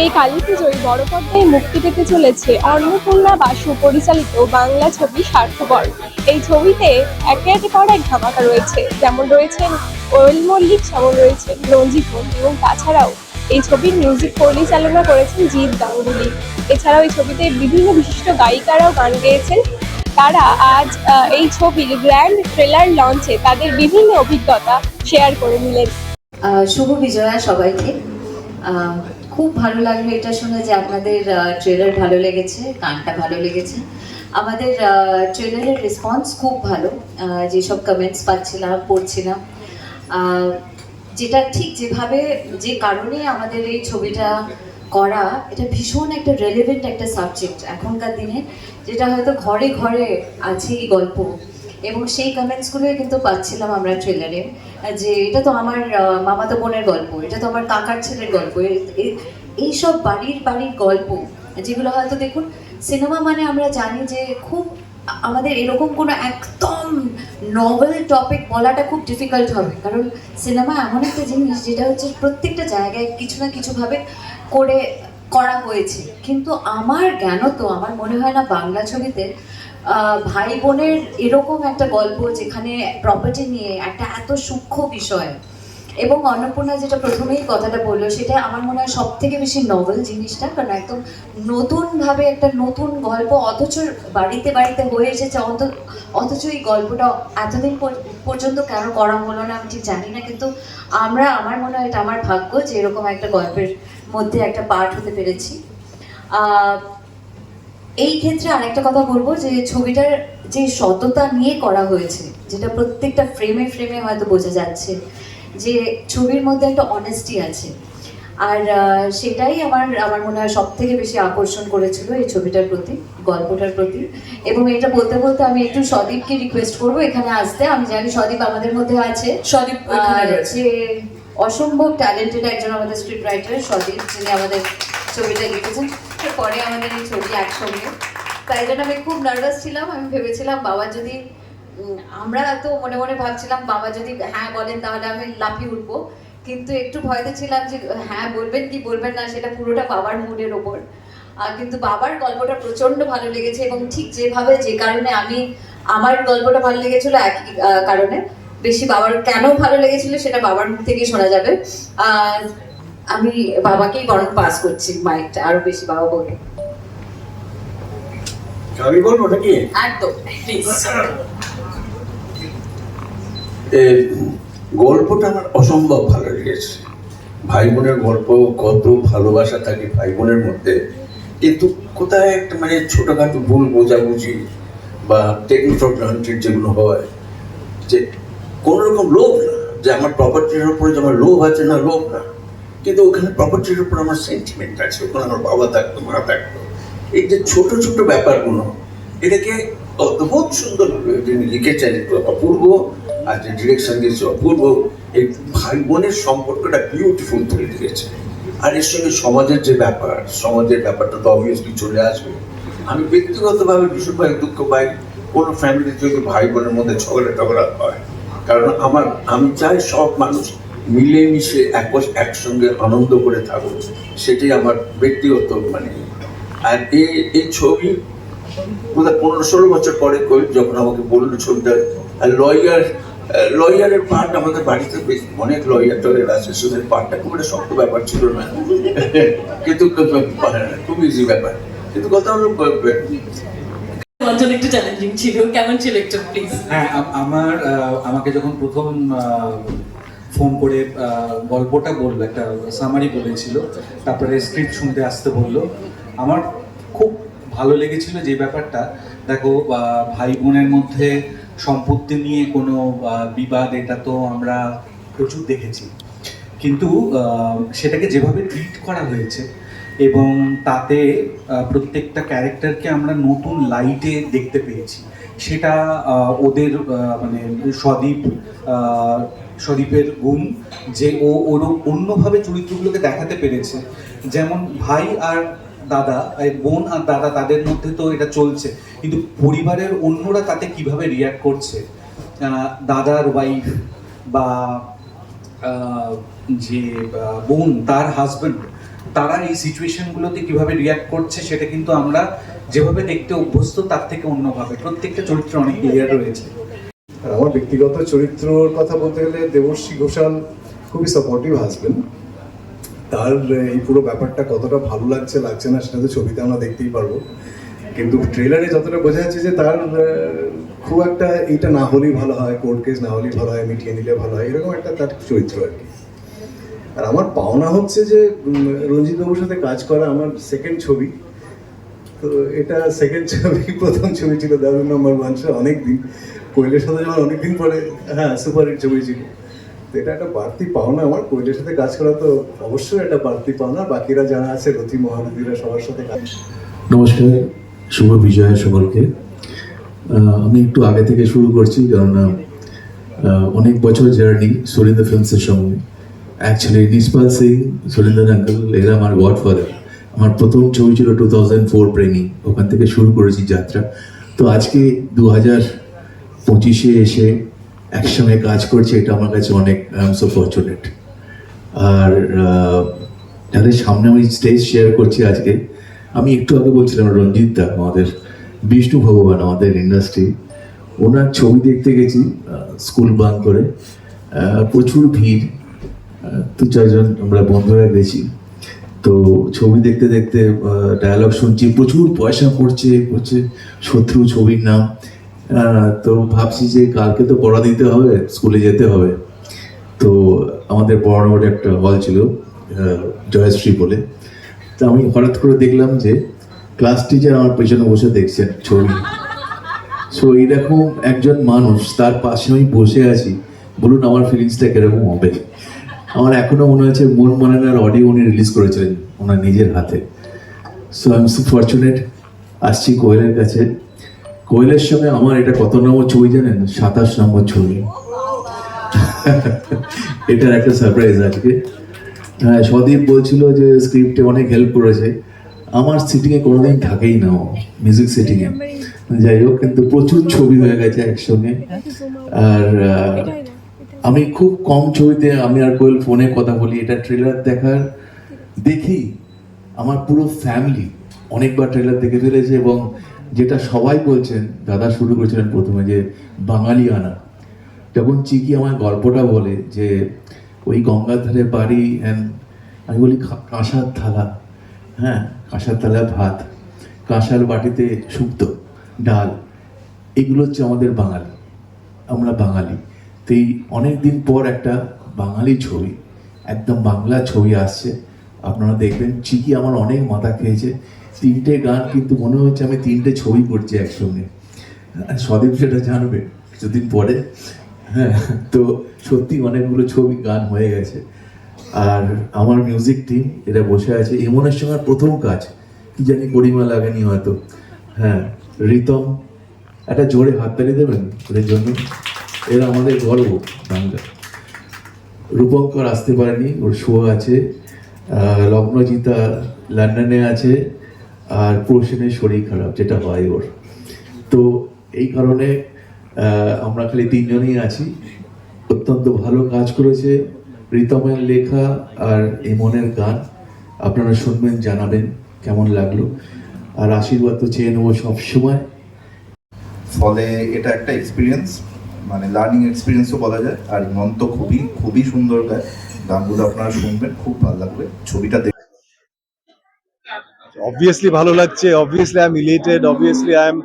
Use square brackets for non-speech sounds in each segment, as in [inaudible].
এই কালী পুজোয় বড় পর্দায় মুক্তি পেতে চলেছে অন্নপূর্ণা বাসু পরিচালিত বাংলা ছবি স্বার্থপর। এই ছবিতে একে একে পর এক ধামাকা রয়েছে। যেমন রয়েছেন কোয়েল মল্লিক, যেমন রয়েছেন রঞ্জিত এবং তাছাড়াও এই ছবির মিউজিক পরিচালনা করেছেন জিৎ গাঙ্গুলি। এছাড়াও এই ছবিতে বিভিন্ন বিশিষ্ট গায়িকারাও গান গেয়েছেন। তারা আজ এই ছবির গ্র্যান্ড ট্রেলার লঞ্চে তাদের বিভিন্ন অভিজ্ঞতা শেয়ার করে নিলেন। শুভ বিজয়া সবাইকে। খুব ভালো লাগল এটা শুনে যে আপনাদের ট্রেলার ভালো লেগেছে, গানটা ভালো লেগেছে। আমাদের ট্রেলারের রেসপন্স খুব ভালো। যেসব কমেন্টস পাচ্ছিলাম, পড়ছিলাম। যেটা ঠিক যেভাবে, যে কারণে আমাদের এই ছবিটা করা, এটা ভীষণ একটা রেলেভেন্ট একটা সাবজেক্ট এখনকার দিনে, যেটা হয়তো ঘরে ঘরে আছে এই গল্প। এবং সেই কমেন্টসগুলোই কিন্তু পাচ্ছিলাম আমরা ট্রেলারে যে এটা তো আমার মামাতো বোনের গল্প, এটা তো আমার কাকার ছেলের গল্প এইসব বাড়ির বাড়ির গল্প, যেগুলো হয়তো দেখুন সিনেমা মানে আমরা জানি যে খুব, আমাদের এরকম কোনো একদম নভেল টপিক বলাটা খুব ডিফিকাল্ট হবে, কারণ সিনেমা এমন একটা জিনিস যেটা হচ্ছে প্রত্যেকটা জায়গায় কিছু না কিছুভাবে করে করা হয়েছে। কিন্তু আমার জ্ঞানত আমার মনে হয় না বাংলা ছবিতে ভাই বোনের এরকম একটা গল্প যেখানে প্রপার্টি নিয়ে একটা এত সূক্ষ্ম বিষয় এবং অন্নপূর্ণা যেটা প্রথমেই কথাটা বলল, সেটা আমার মনে হয় সব থেকে বেশি নভেল জিনিসটা। কারণ একদম নতুনভাবে একটা নতুন গল্প, অথচ বাড়িতে বাড়িতে হয়ে এসেছে অত অথচ এই গল্পটা এতদিন পর- পর্যন্ত কেন করা হলো না, আমি ঠিক জানি না। কিন্তু আমরা, আমার মনে হয় এটা আমার ভাগ্য যে এরকম একটা গল্পের মধ্যে একটা পার্ট হতে পেরেছি। এই ক্ষেত্রে আরেকটা কথা বলব যে ছবিটার যে সততা নিয়ে করা হয়েছে যেটা প্রত্যেকটা ফ্রেমে ফ্রেমে হয়তো বোঝা যাচ্ছে যে ছবির মধ্যে একটা অনেস্টি আছে। আর সেটাই আমার আমার মনে হয় সব থেকে বেশি আকর্ষণ করেছিল এই ছবিটার প্রতি গল্পটার প্রতি। এবং এটা বলতে বলতে আমি একটু সদীপকে রিকোয়েস্ট করব এখানে আসতে। আমি জানি সদীপ আমাদের মধ্যে আছে। সদীপ যে অসম্ভব ট্যালেন্টেড একজন আমাদের স্ক্রিপ্ট রাইটার সদীপ যিনি আমাদের ছবিটা লিখেছেন। পরে আমাদের এই ছবি একসঙ্গে। তাই জন্য আমি খুব নার্ভাস ছিলাম। আমি ভেবেছিলাম, বাবা যদি আমরা তো মনে মনে ভাবছিলাম, বাবা যদি হ্যাঁ বলেন তাহলে আমি লাফিয়ে উঠবো। কিন্তু একটু ভয়তে ছিলাম যে হ্যাঁ বলবেন কি বলবেন না, সেটা পুরোটা বাবার মুডের ওপর। আর কিন্তু বাবার গল্পটা প্রচণ্ড ভালো লেগেছে এবং ঠিক যেভাবে, যে কারণে আমি, আমার গল্পটা ভালো লেগেছিল একই কারণে। বেশি বাবার কেন ভালো লেগেছিল সেটা বাবার মুখ থেকেই শোনা যাবে। আমি বাবাকেই বরং পাস করছি মাইকটা আরও বেশি বাবা বলে আমি বলব নাকি একদম এ, গল্পটা আমার অসম্ভব ভালো লেগেছে। ভাই বোনের গল্প কত ভালোবাসা থাকে ভাই বোনের মধ্যে। কিন্তু কোথায় একটা মানে ছোটখাটো ভুল বোঝাবুঝি বা টেকনিক্যাল গ্রান্টেড যেগুলো হয় যে কোনো রকম লোভ না যে আমার প্রপার্টির উপরে যে আমার লোভ আছে না লোভ না। কিন্তু ওখানে প্রপার্টির উপর আমার সেন্টিমেন্ট আছে। ওখানে আমার বাবা থাকতো, মা থাকতো। এই যে ছোট ছোট ব্যাপারগুলো, এটাকে অদ্ভুত সুন্দর যিনি লিখেছেন অপূর্ব, আর যে ডিরেকশন দিয়েছে অপূর্ব। এই ভাই বোনের সম্পর্কটা বিউটিফুল তুলে দিয়েছে। আর এর সঙ্গে সমাজের যে ব্যাপার, সমাজের ব্যাপারটা তো অবভিয়াসলি চলে আসবে। আমি ব্যক্তিগতভাবে ভীষণভাবে দুঃখ পাই, কোনো ফ্যামিলির যদি ভাই বোনের মধ্যে ঝগড়া টগড়া হয়। কারণ আমার, আমি চাই সব মানুষ মিলেমিশে এক একসঙ্গে আনন্দ করে থাকুক সেটাই আমার ব্যক্তিগত মানে। আর এই এই ছবি বোধহয় পনেরো ষোলো বছর পরে যখন আমাকে বলল ছবিটা আর লয়ার লয়ারের পার্ট আমাদের বাড়িতে বেশ অনেক লয়ার টয়ার আছে সুদের পার্টটা খুব একটা শক্ত ব্যাপার ছিল না। কিন্তু খুব ইজি ব্যাপার। কিন্তু কথা হলো একটু চ্যালেঞ্জিং ছিল। কেমন ছিল একটু প্লিজ হ্যাঁ আমার আহ, আমাকে যখন প্রথম ফোন করে গল্পটা বলল, একটা সামারি বলেছিল। তারপরে স্ক্রিপ্ট শুনতে আসতে বলল। আমার খুব ভালো লেগেছিল যে ব্যাপারটা। দেখো ভাই বোনের মধ্যে সম্পত্তি নিয়ে কোনো বিবাদ, এটা তো আমরা প্রচুর দেখেছি। কিন্তু সেটাকে যেভাবে ট্রিট করা হয়েছে এবং তাতে প্রত্যেকটা ক্যারেক্টারকে আমরা নতুন লাইটে দেখতে পেয়েছি। সেটা ওদের মানে সদীপ সদীপের গুণ যে ও ওর অন্যভাবে চরিত্রগুলোকে দেখাতে পেরেছে। যেমন ভাই আর দাদা বোন আর দাদা, তাদের মধ্যে তো এটা চলছে। কিন্তু পরিবারের অন্যরা তাতে কীভাবে রিয়াক্ট করছে? দাদার ওয়াইফ বা যে বোন, তার হাজবেন্ড তারা এই সিচুয়েশনগুলোতে কীভাবে রিয়াক্ট করছে, সেটা কিন্তু আমরা যেভাবে দেখতে অভ্যস্ত, তার থেকে অন্যভাবে। প্রত্যেকটা চরিত্র অনেক ক্লিয়ার রয়েছে। আর আমার ব্যক্তিগত চরিত্রর কথা বলতে গেলে দেবশ্রী ঘোষাল খুবই সাপোর্টিভ হাজবেন্ড তার এই পুরো ব্যাপারটা কতটা ভালো লাগছে লাগছে না সেটা তো ছবিতে আমরা দেখতেই পারব। কিন্তু ট্রেলারে যতটা বোঝা যাচ্ছে যে তার খুব একটা এইটা না হলেই ভালো হয় কোর্ট কেস না হলেই ভালো হয়, মিটিয়ে নিলে ভালো হয়, এরকম একটা তার চরিত্র আর কি। আর আমার পাওনা হচ্ছে যে রঞ্জিত বাবুর সাথে কাজ করা আমার সেকেন্ড ছবি। তো এটা সেকেন্ড ছবি, প্রথম ছবি ছিল দারুণ নম্বর অনেক দিন কোয়েলের সাথে যখন অনেকদিন পরে হ্যাঁ সুপার হিট ছবি ছিল। তো এটা একটা বাড়তি পাওনা আমার, কোয়েলের সাথে কাজ করা তো অবশ্যই একটা বাড়তি পাওনা। বাকিরা যারা আছে, রথি মহানদীরা সবার সাথে কাজ নমস্কার, শুভ বিজয়া সকলকে। আমি একটু আগে থেকে শুরু করছি, কেননা অনেক বছর জার্নি সুরিন্দর ফিল্মসের সঙ্গে। অ্যাকচুয়ালি নিসপাল সিং সুরিন্দর আঙ্কেল এরা আমার গড ফাদার আমার প্রথম ছবি ছিল টু থাউজেন্ড ফোর প্রেমী, ওখান থেকে শুরু করেছি যাত্রা। তো আজকে দু হাজার পঁচিশে এসে একসঙ্গে কাজ করছে, এটা আমার কাছে অনেক আই এম সো ফর্চুনেট আর যাদের সামনে আমি স্টেজ শেয়ার করছি আজকে। আমি একটু আগে বলছিলাম, রঞ্জিত দা, আমাদের বিষ্ণু ভগবান, আমাদের ইন্ডাস্ট্রি ওনার ছবি দেখতে গেছি স্কুল বাং করে। প্রচুর ভিড়। দু চারজন আমরা বন্ধুরা গেছি। তো ছবি দেখতে দেখতে ডায়ালগ শুনছি, প্রচুর পয়সা পড়ছে পড়ছে শত্রু ছবির নাম। তো ভাবছি যে কালকে তো পড়া দিতে হবে, স্কুলে যেতে হবে। তো আমাদের বড় একটা হল ছিল জয়শ্রী বলে। তো আমি হঠাৎ করে দেখলাম যে ক্লাস টিচার আমার পেছনে বসে দেখছেন ছবি। সো এইরকম একজন মানুষ, তার পাশে আমি বসে আছি। বলুন, আমার ফিলিংসটা কীরকম হবে? আমার এখনও মনে হচ্ছে মন মানানোর অডিও উনি রিলিজ করেছিলেন ওনার নিজের হাতে। So I am so fortunate আসছি কোয়েলের কাছে। কোয়েলের সঙ্গে আমার এটা কত নম্বর ছবি জানেন? সাতাশ নম্বর ছবি। [laughs] এটার একটা সারপ্রাইজ আজকে। হ্যাঁ সদীপ বলছিল যে স্ক্রিপ্টে অনেক হেল্প করেছে। আমার সিটিংয়ে কোনোদিন থাকেই না ও মিউজিক সিটিংয়ে যাই হোক, কিন্তু প্রচুর ছবি হয়ে গেছে একসঙ্গে। আর আমি খুব কম ছবিতে আমি আর কোয়েল ফোনে কথা বলি, এটা ট্রেলার দেখার। দেখি, আমার পুরো ফ্যামিলি অনেকবার ট্রেলার দেখে ফেলেছে এবং যেটা সবাই বলছেন, দাদা শুরু করেছিলেন প্রথমে যে বাঙালি আনা। যখন চিকি আমার গল্পটা বলে যে, ওই গঙ্গার ধারে বাড়ি অ্যান্ড আমি বলি কাঁসার থালা। হ্যাঁ কাঁসার থালা, ভাত। কাঁসার বাটিতে শুক্তো, ডাল। এগুলো হচ্ছে আমাদের বাঙালি। আমরা বাঙালি। তো এই অনেক দিন পর একটা বাঙালি ছবি, একদম বাংলা ছবি আসছে। আপনারা দেখবেন, চিকি আমার অনেক মাথা খেয়েছে। তিনটে গান কিন্তু মনে হচ্ছে আমি তিনটে ছবি করছি একসঙ্গে। সদীপ সেটা জানবে কিছুদিন পরে। হ্যাঁ তো সত্যি অনেকগুলো ছবি, গান হয়ে গেছে। আর আমার মিউজিক টিম এটা বসে আছে। ইমনের সঙ্গে প্রথম কাজ, কি জানি গরিমা লাগেনি হয়তো। হ্যাঁ রিতম, একটা জোরে হাততালি দেবেন? ওদের জন্য? এরা আমাদের গর্ব বাংলা রূপঙ্কর আসতে পারেনি, ওর শো আছে লগ্নজিতা লন্ডনে আছে, আর প্রসেনের শরীর খারাপ, যেটা হয় ওর। তো এই কারণে আমরা খালি তিনজনই আছি। অত্যন্ত ভালো কাজ করেছে রিতমের লেখা আর ইমনের গান। আপনারা শুনবেন, জানাবেন, কেমন লাগল। আর আশীর্বাদ তো চেয়ে নেব সবসময়। ফলে এটা একটা এক্সপিরিয়েন্স মানে লার্নিং এক্সপিরিয়েন্সও বলা যায়। আর মন্ত খুবই খুবই সুন্দর গায়। গানগুলো আপনারা শুনবেন, খুব ভালো লাগবে। ছবিটা দেখে অবভিয়াসলি ভালো লাগছে obviously I am elated obviously I am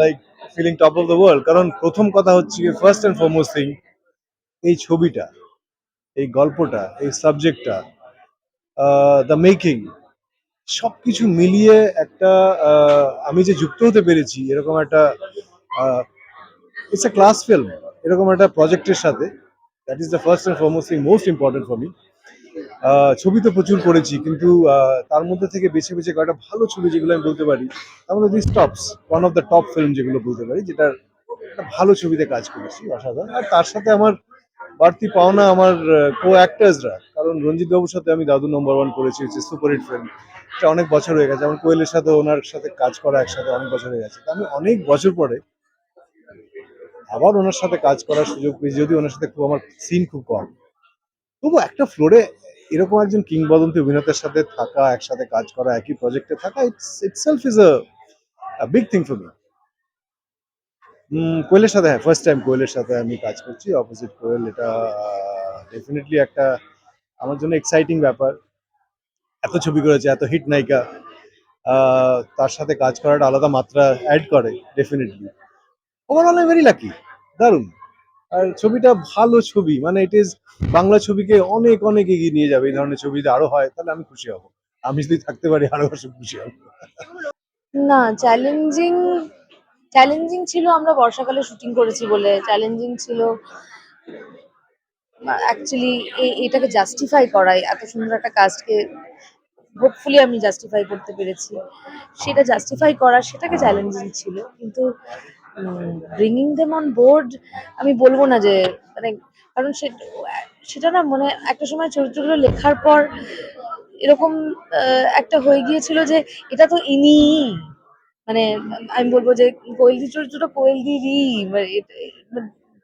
like feeling top of the world কারণ প্রথম কথা হচ্ছে কি ফার্স্ট অ্যান্ড ফরমোস্ট থিং এই ছবিটা, এই গল্পটা, এই সাবজেক্টটা দ্য মেকিং সব কিছু মিলিয়ে একটা আমি যে যুক্ত হতে পেরেছি, এরকম একটা ইটস এ ক্লাস ফিল্ম এরকম একটা প্রজেক্টের সাথে that is the first and foremost thing most important for me ছবি তো প্রচুর করেছি, কিন্তু তার মধ্যে থেকে বেছে বেছে কয়েকটা ভালো ছবি যেগুলো আমি বলতে পারি, তার মধ্যে this tops one of the top film যেগুলো বলতে পারি, যেটার একটা ভালো ছবিতে কাজ করেছি, অসাধারণ। আর তার সাথে আমার বাড়তি পাওনা আমার কো অ্যাক্টার্সরা কারণ রঞ্জিত বাবুর সাথে আমি দাদু নম্বর ওয়ান করেছি হচ্ছে সুপার হিট ফিল্ম এটা অনেক বছর হয়ে গেছে। আমার কোয়েলের সাথে ওনার সাথে কাজ করা একসাথে অনেক বছর হয়ে গেছে। আমি অনেক বছর পরে আবার ওনার সাথে কাজ করার সুযোগ পেয়েছি যদি ওনার সাথে খুব আমার সিন খুব কম। তবু একটা ফ্লোরে এরকম একজন কিংবদন্তি অভিনেতার সাথে থাকা, একসাথে কাজ করা, একই প্রজেক্টে থাকা it's itself is a big thing for me কোয়েলের সাথে হ্যাঁ ফার্স্ট টাইম কোয়েলের সাথে আমি কাজ করছি অপোজিট কোয়েল, এটা ডেফিনেটলি একটা আমার জন্য এক্সাইটিং ব্যাপার। এত ছবি করেছে, এত হিট নায়িকা তার সাথে কাজ করাটা আলাদা মাত্রা অ্যাড করে definitely overall I very lucky দারুণ। আর ছবিটা ভালো ছবি মানে ইট ইজ বাংলা ছবিকে অনেক অনেক এগিয়ে নিয়ে যাবে, এই ধরনের ছবি যদি আরও হয়, তাহলে আমি খুশি হব। আমি যদি থাকতে পারি, আরও খুশি হব। না চ্যালেঞ্জিং চ্যালেঞ্জিং ছিল আমরা বর্ষাকালে শুটিং করেছি বলে। চ্যালেঞ্জিং ছিল অ্যাকচুয়ালি এটাকে জাস্টিফাই করাই, এত সুন্দর একটা কাজকে হোপফুলি আমি জাস্টিফাই করতে পেরেছি। সেটা জাস্টিফাই করা, সেটাকে চ্যালেঞ্জিং ছিল, কিন্তু ব্রিঙ্গিং দেম অন বোর্ড আমি বলব না যে মানে কারণ সেটা না মানে একটা সময় চরিত্রগুলো লেখার পর এরকম একটা হয়ে গিয়েছিল যে এটা তো ইনি মানে আমি বলব যে কোয়েলদি চরিত্রটা কোয়েলদিরই মানে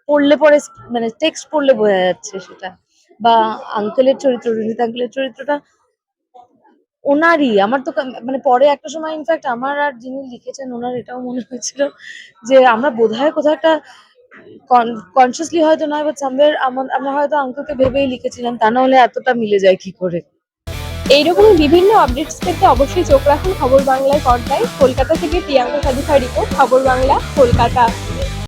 পড়লে পরে মানে টেক্সট পড়লে বোঝা যাচ্ছে সেটা। বা আঙ্কেলের চরিত্র রঞ্জিত আঙ্কেলের চরিত্রটা ওনারই, আমার তো মানে পরে একটা সময় ইনফ্যাক্ট আমার আর যিনি লিখেছেন, ওনার এটাও মনে [laughs] হয়েছিল যে আমরা বোধহয় কোথাও একটা কনসিয়াসলি হয়তো নয় বাট সামওয়্যার আমরা হয়তো আঙ্কেলকে ভেবেই লিখেছিলাম, তা না হলে এতটা মিলে যায় কি করে? এইরকমই বিভিন্ন আপডেটস পেতে অবশ্যই চোখ রাখুন খবর বাংলায় পর্দায়। কলকাতা থেকে প্রিয়াঙ্কা সাদিফা রিপোর্ট খবর বাংলা, কলকাতা।